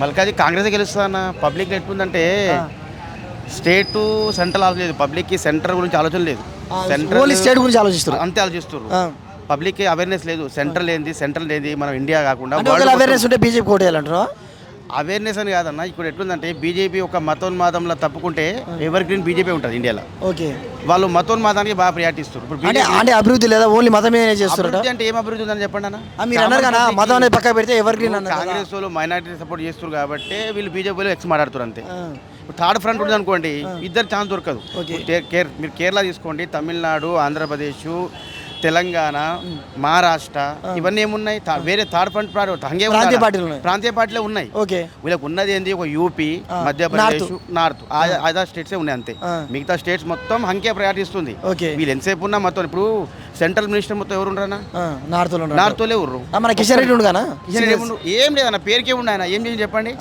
మల్కాది కాంగ్రెస్ గెలుస్తా అన్న పబ్లిక్ ఎట్లుందంటే స్టేట్ సెంట్రల్ ఆలోచన లేదు. పబ్లిక్కి సెంటర్ గురించి ఆలోచన లేదు. ఓన్లీ స్టేట్ గురించి ఆలోచిస్తారు అంతే ఆలోచిస్తారు. పబ్లిక్ అవేర్నెస్ లేదు. సెంట్రల్ ఏంది? సెంట్రల్ ఏంది? మనం ఇండియా కాకుండా అవేర్నెస్ ఉంటే బీజేపీ కోటేయాలంటారు అవేర్నెస్ అని కాదన్న ఇప్పుడు ఎట్లుందంటే బీజేపీ ఒక మతోన్మాదంలో తప్పుకుంటే ఎవరి గ్రీన్ బీజేపీ ఉంటుంది ఇండియాలో. ఓకే. వాళ్ళు మతోన్మాదానికి బాగా ప్రియారిటీ ఇస్తారు ఇప్పుడు అంటే అభివృద్ధి లేదా ఓన్లీ మతం మీదనే చేస్తారట అభివృద్ధి అంటే ఏం అభివృద్ధి ఉందని చెప్పండి అన్న? ఆ, మీరు అన్నారు కదా మతం అనేది పక్క పెడితే ఎవర్ గ్రీన్. కాంగ్రెస్ వాళ్ళు మైనారిటీ సపోర్ట్ చేస్తారు కాబట్టి వీళ్ళు బీజేపీలో ఎక్స్ మాట్లాడుతారు అంతే. థర్డ్ ఫ్రంట్ ఉంది అనుకోండి ఇద్దరు ఛాన్స్ దొరకదు. మీరు కేరళ తీసుకోండి తమిళనాడు ఆంధ్రప్రదేశ్ తెలంగాణ మహారాష్ట్ర ఇవన్నీ ఏమున్నాయి? వేరే థర్డ్ ఫ్రంట్ హంగే ఉందా? ప్రాంతీయ పార్టీలు ఉన్నాయి. ప్రాంతీయ పార్టీలే ఉన్నాయి. ఓకే. వీళ్ళకి ఉన్నది ఏంది? ఒక యూపీ మధ్యప్రదేశ్ నార్త్. అదర్ స్టేట్సే ఉన్నాయి అంతే. మిగతా స్టేట్స్ మొత్తం హంకే ఓకే. వీళ్ళు ఎంతసేపు ఉన్నా మొత్తం ఇప్పుడు సెంట్రల్ మినిస్టర్ మొత్తం ఎవరు నార్త్ నార్త్ ఉర్రు మన కిషన్ రెడ్డి కిషన్ రెడ్డి ఏం లేదన్న పేరుకే ఉండు ఆయన. ఏం చేసి చెప్పండి?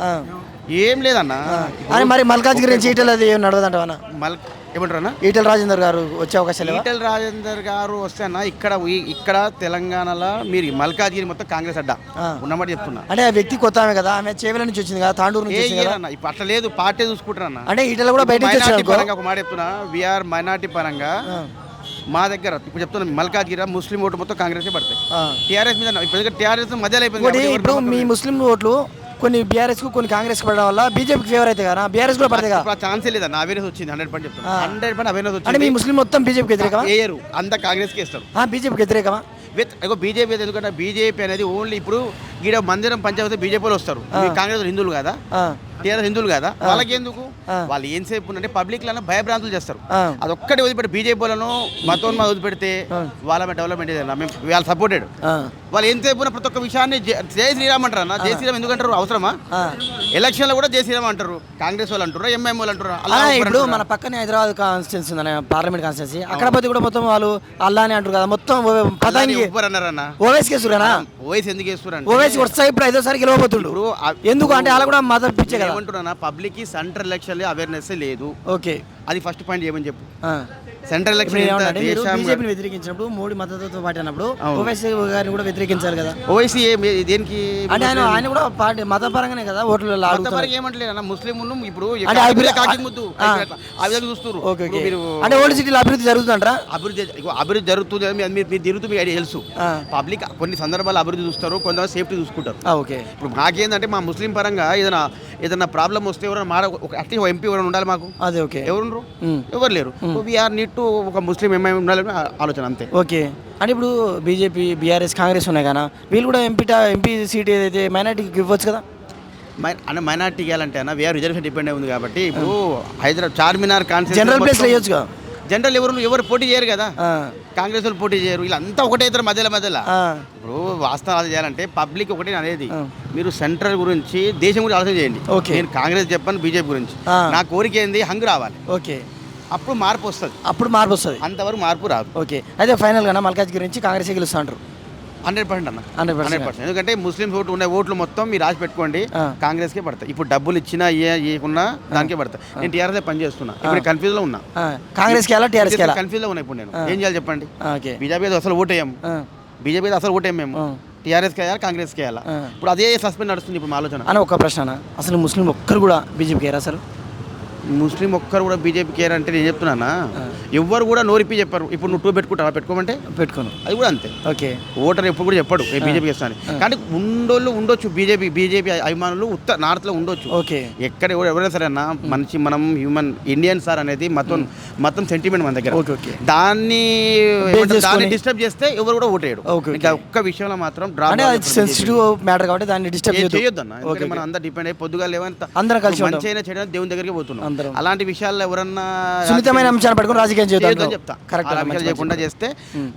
ఏం లేదన్న. మరి మల్కాజ్ గురించి ఈటెల్ అది ఏం నడవదంటావా మల్ ఏమంటారన్నా? ఈటెల్ రాజేందర్ గారు వచ్చే అవకాశాలు లేవా? ఈటెల రాజేందర్ గారు వస్తే అన్న ఇక్కడ ఈ- ఇక్కడ తెలంగాణలో మీరు మల్కాజ్గిరి మొత్తం కాంగ్రెస్ అడ్డా. ఆ. ఉన్నమాట చెప్తున్నా. అంటే ఆ వ్యక్తి కొత్త ఆమె కదా ఆమె చేవెల నుంచి వచ్చింది కదా తాండూరు నుంచి వచ్చింది కదా? ఇప్పుడు అట్లా లేదు పార్టీ చూసుకుంటారన్న. అంటే ఈటెల్ కూడా బయట నుంచి మైనార్టీ వచ్చాడు పరంగా ఒక మాట చెప్తున్నా. విఆర్ మైనార్టీ పరంగా మా దగ్గర ఇప్పుడు చెప్తున్నా మల్కాజ్గిరి ముస్లిం ఓటు మొత్తం కాంగ్రెస్ పడతాయి. టీఆర్ఎస్ మీద ఇప్పుడు టీఆర్ఎస్ మధ్యలో అయిపోయింది ఇంకోటి కాబట్టి ఇప్పుడు ఎవరు మీ ముస్లిం ఓట్లు కొన్ని బీఆర్ఎస్కు కొన్ని కాంగ్రెస్కు పడడం వల్ల బీజేపీకి ఫేవర్ అయితే కదా? బీఆర్ఎస్ కూడా పడతాయి కదా? ఛాన్సే లేదన్న అవేర్నెస్ వచ్చింది హండ్రెడ్ పర్సెంట్ చెప్తున్నా. ఆ. హండ్రెడ్ పర్సెంట్ అవేర్నెస్ అంటే మీ వచ్చింది. ముస్లిం మొత్తం బీజేపీకి వ్యతిరేకమా? వేయరు అంత కాంగ్రెస్కి ఇస్తారు. బీజేపీకి వ్యతిరేకమా? విత్ ఇగో బీజేపీ ఎందుకంటే బీజేపీ అనేది ఓన్లీ ఇప్పుడు ఈడ మందిరం పంచాయతీ బీజేపీలో వస్తారు. మీ కాంగ్రెస్ వాళ్ళు హిందువులు కదా? ఆ, టీఆర్ఎస్ హిందువులు కదా? వాళ్ళకి ఎందుకు. వాళ్ళు ఏం సేపు అంటే పబ్లిక్లను భయభ్రాంతులు చేస్తారు. ఆ. అదొక్కటి వదిలిపెట్టి బీజేపీ వాళ్ళను మతోన్మాద వదిలిపెడితే వాళ్ళ డెవలప్మెంట్ మేము వాళ్ళు సపోర్టెడ్ వాళ్ళు ఎంతసేపు ఉన్న ప్రతి ఒక్క విషయాన్ని జై శ్రీరామ్ అంటారు అన్న. జై శ్రీరామ్ ఎందుకంటారు అవసరమా? ఆ. ఎలక్షన్లో కూడా జై శ్రీరామ్ అంటారు. కాంగ్రెస్ వాళ్ళు అంటారు ఎంఐఎం వాళ్ళు అంటారు ఇప్పుడు. మన పక్కనే హైదరాబాద్ కాన్స్టిట్యున్సీ ఉందనే పార్లమెంట్ కాన్స్టిట్యున్సీ అక్కడ పోతే కూడా మొత్తం వాళ్ళు అల్లా అని అంటారు కదా. మొత్తం అన్నారన్న. ఓవైసీ కేసురేనా ఓవైసీ ఎందుకు వేస్తున్నారు ఓవైసీ వస్తాయి ఇప్పుడు ఐదోసారి గెలవబోతుండు ఇప్పుడు ఆ- ఎందుకు? అంటే అలా కూడా మతం పిచ్చే ఏమంటున్నా పబ్లిక్కి సెంట్రల్ ఎలక్షన్ అవేర్నెస్ లేదు. ఓకే. అది ఫస్ట్ పాయింట్ ఏమని చెప్పు. సెంట్రల్ ఎలక్షన్ బీజేపీని వ్యతిరేకించినప్పుడు మోడీ మద్దతుతో పాటు అన్నప్పుడు. ఓవైసీ గారిని కూడా వ్యతిరేకించాలి కదా? ఓవైసీ దేనికి అంటే ఆయన ఆయన కూడా పార్టీ మత పరంగానే కదా ఓట్లు కొంతవరకు ఏమంటలేదు ముస్లిం ఇప్పుడు ఆ. విధంగా చూస్తారు అంటే ఓల్డ్ సిటీలో అభివృద్ధి జరుగుతుంటారా అభివృద్ధి అభివృద్ధి జరుగుతుంది మీరు తిరుగుతూ మీకు ఐడియా తెలుసు. పబ్లిక్ కొన్ని సందర్భాలు అభివృద్ధి చూస్తారు కొంతమంది సేఫ్టీ చూసుకుంటారు. ఓకే. ఇప్పుడు మాకేందంటే మా ముస్లిం పరంగా ఏదైనా ఏదైనా ప్రాబ్లం వస్తే ఎవరైనా ఒక అట్లీస్ట్ ఎంపీ ఎవరైనా ఉండాలి మాకు. అదే ఓకే. ఎవరు. ఎవరు లేరు. వీఆర్ నీట్ టు ఒక ముస్లిం ఎంఐ ఉండాలని ఆలోచన అంతే. ఓకే. అంటే ఇప్పుడు బీజేపీ బీఆర్ఎస్ కాంగ్రెస్ ఉన్నాయి కదా వీళ్ళు కూడా ఎంపీ ఎంపీ సీట్ ఏదైతే మైనార్టీకి ఇవ్వచ్చు కదా? మై- అన్న మైనార్టీ ఇవ్వాలంటే అన్న వీఆర్ రిజర్వేషన్ డిపెండ్ అయి ఉంది కాబట్టి ఇప్పుడు హైదరాబాద్ చార్మినార్ కాన్సెప్ట్ జనరల్ ప్లేస్లో వేయొచ్చుగా జనరల్ ఎవరు ఎవరు పోటీ చేయరు కదా. కాంగ్రెస్ వాళ్ళు పోటీ చేయరు. వీళ్ళంతా ఒకటే ఇద్దరు మధ్యలో మధ్యలో. ఇప్పుడు వాస్తవాలు చేయాలంటే పబ్లిక్ ఒకటి అనేది. మీరు సెంట్రల్ గురించి దేశం గురించి ఆలోచన చేయండి. నేను కాంగ్రెస్ చెప్పాను బీజేపీ గురించి. నా కోరిక ఏంది? హంగు రావాలి. ఓకే. అప్పుడు మార్పు వస్తుంది. అప్పుడు మార్పు వస్తుంది. అంతవరకు మార్పు రాదు. ఓకే. అయితే ఫైనల్గా మల్కాజ్ గురించి కాంగ్రెస్ గెలుస్తా అంటారు హండ్రెడ్ పర్సెంట్ అన్న. 100%. Hundred percent. ఎందుకంటే ముస్లిమ్స్ ఓట్లు ఉన్న ఓట్లు మొత్తం మీరు రాసి పెట్టుకోండి. కాంగ్రెస్కే పడతాయి. ఇప్పుడు డబ్బులు ఇచ్చినా ఏ ఇవ్వకున్నా దానికే పడతాయి. నేను టీఆర్ఎస్ పని చేస్తున్నా ఇప్పుడు కన్ఫ్యూజ్లో ఉన్నా టీఆర్ఎస్కి వెళ్ళా కన్ఫ్యూజ్లో ఉన్నా ఇప్పుడు నేను. ఏం చేయాలి చెప్పండి? బీజేపీ అసలు ఓటేయం. బీజేపీ అసలు ఓటేయం మేము. వేయాలి కాంగ్రెస్కి వేయాలి? ఆ. ఇప్పుడు అదే సస్పెండ్ నడుస్తుంది ఇప్పుడు మా ఆలోచన. అని ఒక ప్రశ్న. అసలు ముస్లిం ఒక్కరు కూడా బీజేపీకి ఏరా అసలు ముస్లిం ఒక్కరు కూడా బీజేపీ కేర్ అంటే నేను చెప్తున్నానా? ఎవ్వరు కూడా నోరిపి చెప్పారు. ఇప్పుడు నువ్వు టూ పెట్టుకుంటావా? పెట్టుకోమంటే? పెట్టుకోను. అది కూడా అంతే. ఓకే. ఓటర్ ఎప్పుడు కూడా చెప్పాడు. ఏ బీజేపీ చేస్తాను కానీ ఉండోళ్ళు ఉండొచ్చు బీజేపీ బీజేపీ అభిమానులు ఉత్తర నార్త్లో ఉండొచ్చు. ఓకే. ఎక్కడ ఎవరు- ఎవరైనా సరే అన్న మనిషి మనం హ్యూమన్ ఇండియన్ సార్ అనేది మతం మతం సెంటిమెంట్ మన దగ్గర. Okay okay. దాన్ని దాన్ని డిస్టర్బ్ చేస్తే ఎవరు కూడా ఓటేయడు ఒక్క విషయంలో మాత్రం సెన్సిటివ్ మ్యాటర్ కాబట్టి దాన్ని డిస్టర్బ్ చేయొద్దు. అన్న మనం అందరు డిపెండ్ అయ్యి పొద్దుగా లేవంత అందరం కలిసి మంచి. అయినా చేయడం దేవుని దగ్గరికి పోతున్నాం. అందరం. అలాంటి విషయాల్లో ఎవరన్నా సున్నితమైన అంశాన్ని పట్టుకొని రాజకీయం అంటావు. చెప్తా. కరెక్ట్ చేయకుండా చేస్తే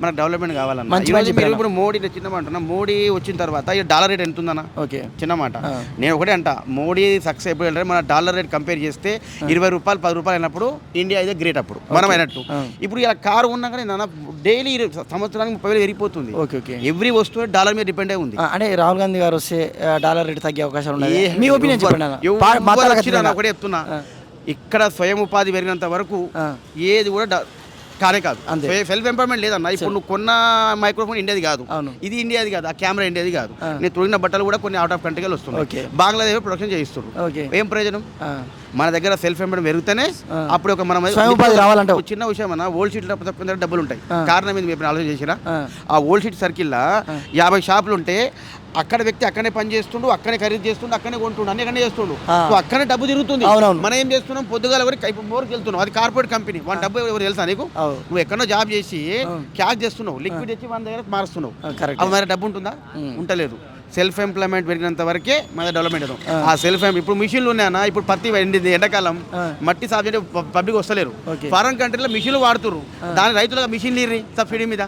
మనకు డెవలప్మెంట్ కావాలన్న. మీరు ఇప్పుడు మోడీ చిన్న మాట మోడీ వచ్చిన తర్వాత ఈ డాలర్ రేట్ ఎంత ఉందన్న ఓకే. చిన్న మాట. నేను ఒకటే అంట మోడీ సక్సెస్ ఎప్పుడు మన డాలర్ రేట్ కంపేర్ చేస్తే ఇరవై రూపాయలు పది రూపాయలు అయినప్పుడు ఇండియా ఇదే గ్రేట్ అప్పుడు మనం అయినట్టు. ఇప్పుడు ఇలా కారు ఉన్నా కానీ నాన్న డైలీ సంవత్సరానికి ముప్పై వేలు పెరిగిపోతుంది. Okay okay. ఎవ్రీ వస్తువు డాలర్ మీద డిపెండ్ అయి ఉంది. అంటే రాహుల్ గాంధీ గారు వస్తే డాలర్ రేట్ తగ్గే అవకాశం ఉన్నది ఏ- మీ ఒపీనియన్ చెప్పండి. ఒకటే చెప్తున్నా. ఇక్కడ స్వయం ఉపాధి పెరిగినంత వరకు. ఏది కూడా కానే కాదు. అంతే. సెల్ఫ్ ఎంప్లాయ్మెంట్ లేదన్న. ఇప్పుడు నువ్వు కొన్న మైక్రోఫోన్ ఇండియాది కాదు. ఇది ఇండియాది కాదు. ఆ కెమెరా ఇండియాది కాదు. నేను తొడిగిన బట్టలు కూడా కొన్ని అవుట్ ఆఫ్ కంట్రీకి. వస్తున్నాయి. బంగ్లాదేశ్ ప్రొడక్షన్ చేయిస్తారు ఓకే. ఏం ప్రయోజనం. మన దగ్గర సెల్ఫ్ ఎంప్లాయ్మెంట్ పెరిగితేనే. అప్పుడు ఒక మనం. ఒక చిన్న విషయం అన్న ఓల్డ్ షీట్ తప్ప డబ్బులు ఉంటాయి. కారణం ఏంది మీరు ఆలోచన చేసిరా ఆ. ఓల్డ్ షీట్ సర్కిల్లో యాభై షాపులు ఉంటే అక్కడ వ్యక్తి అక్కడే పని చేస్తుండు అక్కడే ఖరీదు చేస్తుండు అక్కడే కొంటుండు అన్ని అక్కడే చేస్తుండు. సో అక్కడే డబ్బు తిరుగుతుంది. మనం ఏం చేస్తున్నాం పొద్దుగాల ఎవరికి కైపు మోరుకి వెళ్తున్నాం అది కార్పొరేట్ కంపెనీ వాడి డబ్బు ఎవరు తెలుసా నీకు. నువ్వు ఎక్కడో జాబ్ చేసి. క్యాష్ చేస్తున్నావు లిక్విడ్ తెచ్చి మన దగ్గర మారుస్తున్నావు మరి డబ్బు ఉంటుందా ఉమ్. సెల్ఫ్ ఎంప్లాయ్మెంట్ పెరిగినంత వరకే మన డెవలప్మెంట్ అవుతాం. ఆ. సెల్ఫ్ ఇప్పుడు మిషన్లు ఉన్నాయన్నా ఇప్పుడు పత్తి ఎండింది ఎండాకాలం. మట్టి సాగు చేయండి పబ్లిక్ వస్తలేరు. ఫారెన్ కంట్రీలో మిషన్లు వాడుతురు దాని రైతులకు మిషన్లు ఇర్రి సబ్సిడీ మీద?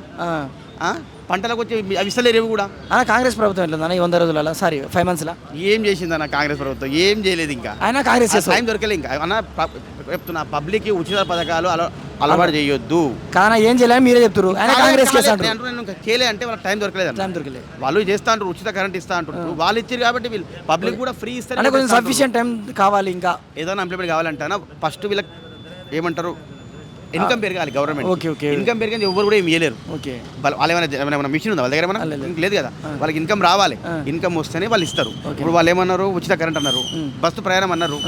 పంటలకు వచ్చి అవి ఇస్తలేరు కూడా. అన్న కాంగ్రెస్ ప్రభుత్వం ఎట్లుందన్న ఈ వంద రోజులలో సారీ ఫైవ్ మంత్స్లా ఏం చేసిందన్న కాంగ్రెస్ ప్రభుత్వం? ఏం చేయలేదు ఇంకా. ఆయన కాంగ్రెస్ టైం దొరకలే ఇంకా. అన్న చెప్తున్నా పబ్లిక్ ఉచిత పథకాలు అల- అలవాటు చేయొద్దు. కానీ ఏం చేయలేదు మీరే చెప్తారు ఆయన కాంగ్రెస్ కాలే- అంటే వాళ్ళకి టైం దొరకలేదు. టైం దొరకలేదు వాళ్ళు చేస్తా అంటారు ఉచిత కరెంట్ ఇస్తా అంటారు వాళ్ళు ఇచ్చారు కాబట్టి వీళ్ళు పబ్లిక్ కూడా ఫ్రీ ఇస్తారు అంటే కొంచెం సఫిషియెంట్ టైం కావాలి ఇంకా. ఏదైనా ఇంప్లిమెంట్ కావాలంటే ఫస్ట్ వీళ్ళకి ఏమంటారు ఇన్కమ్ పెరగాలి గవర్నమెంట్ ఓకే, ఓకే. ఇన్కమ్ పెరిగింది ఎవరు కూడా ఏం చేయలేరు ఓకే. వాళ్ళ- ఏమైనా ఏమైనా- మిషన్ ఉందా వాళ్ళ దగ్గర ఏమైనా? లేదు. కదా. వాళ్ళకి ఇన్కమ్ రావాలి. ఇన్కమ్ వస్తేనే వాళ్ళు ఇస్తారు. ఇప్పుడు వాళ్ళు ఏమన్నారు? ఉచిత కరెంట్ అన్నారు. బస్సు ప్రయాణం అన్నారు.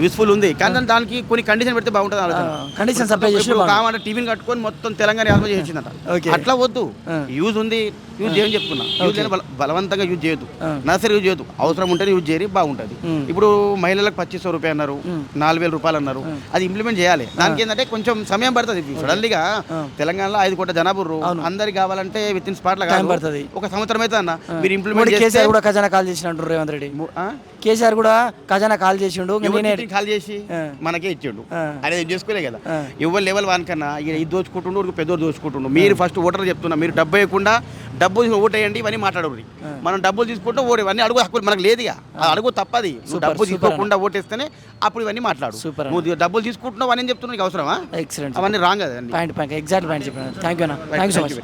యూస్ఫుల్ ఉంది. కానీ దాని- దానికి కొన్ని కండిషన్ పెడితే బాగుంటుంది ఆలోచన. కండిషన్ సప్లై చేసి కావాలంటే టీవీని కట్టుకొని మొత్తం తెలంగాణ ఆత్మహత్య చేసిందట. అట్లా వద్దు. యూజ్ ఉంది యూజ్ చేయని చెప్తున్నా యూజ్ చేయని బల- బలవంతంగా యూజ్ చేయొద్దు. ఆ. నర్సరీ యూజ్ చేయొద్దు. అవసరం ఉంటేనే యూజ్ చేయరు బాగుంటుంది. ఇప్పుడు మహిళలకు పచ్చిస్ రూపాయలు అన్నారు నాలుగు వేల రూపాయలు అన్నారు. అది ఇంప్లిమెంట్ చేయాలి. దానికి ఏంటంటే కొంచెం సమయం పడుతుంది. సడన్లీగా తెలంగాణలో ఐదు కోట్ల జనాభా అందరికి కావాలంటే విత్ ఇన్ స్పాట్ పడుతుంది. ఒక సంవత్సరం అయితే అన్న మీరు ఇంప్లిమెంట్ కేసీఆర్ కూడా ఖజానా కాల్ చేసినట్టు రేవంత్ రెడ్డి? కేసీఆర్ కూడా ఖజానా కాల్ చేసిండు నేనే కాల్ చేసి. మనకే ఇచ్చిండు. ఆయన ఏం చేసుకోలే కదా. ఎవరు లెవెల్ వన్ కన్నా ఇక ఇది దోచుకుంటుండు పెద్దోడు దోచుకుంటుండు. మీరు ఫస్ట్ ఓటర్ చెప్తున్నా మీరు డబ్బు వేయకుండా డబ్బు తీసుకుని ఓటేయండి ఇవన్నీ మాట్లాడరు. మనం డబ్బులు తీసుకుంటే ఓడి ఇవన్నీ అడుగు హక్కు మనకు లేదు అడుగు తప్పది. డబ్బు తీసుకోకుండా ఓటేస్తేనే అప్పుడు ఇవన్నీ మాట్లాడు. సూపర్. నువ్వు డబ్బులు తీసుకుంటున్నావు అని చెప్తున్నావు నీకు అవసరమా? ఎక్సలెంట్ అవన్నీ రాంగ్ కదండి. పాయింట్ పాయింట్ ఎగ్జాక్ట్ పాయింట్ చెప్పాను. Thank you thank you so much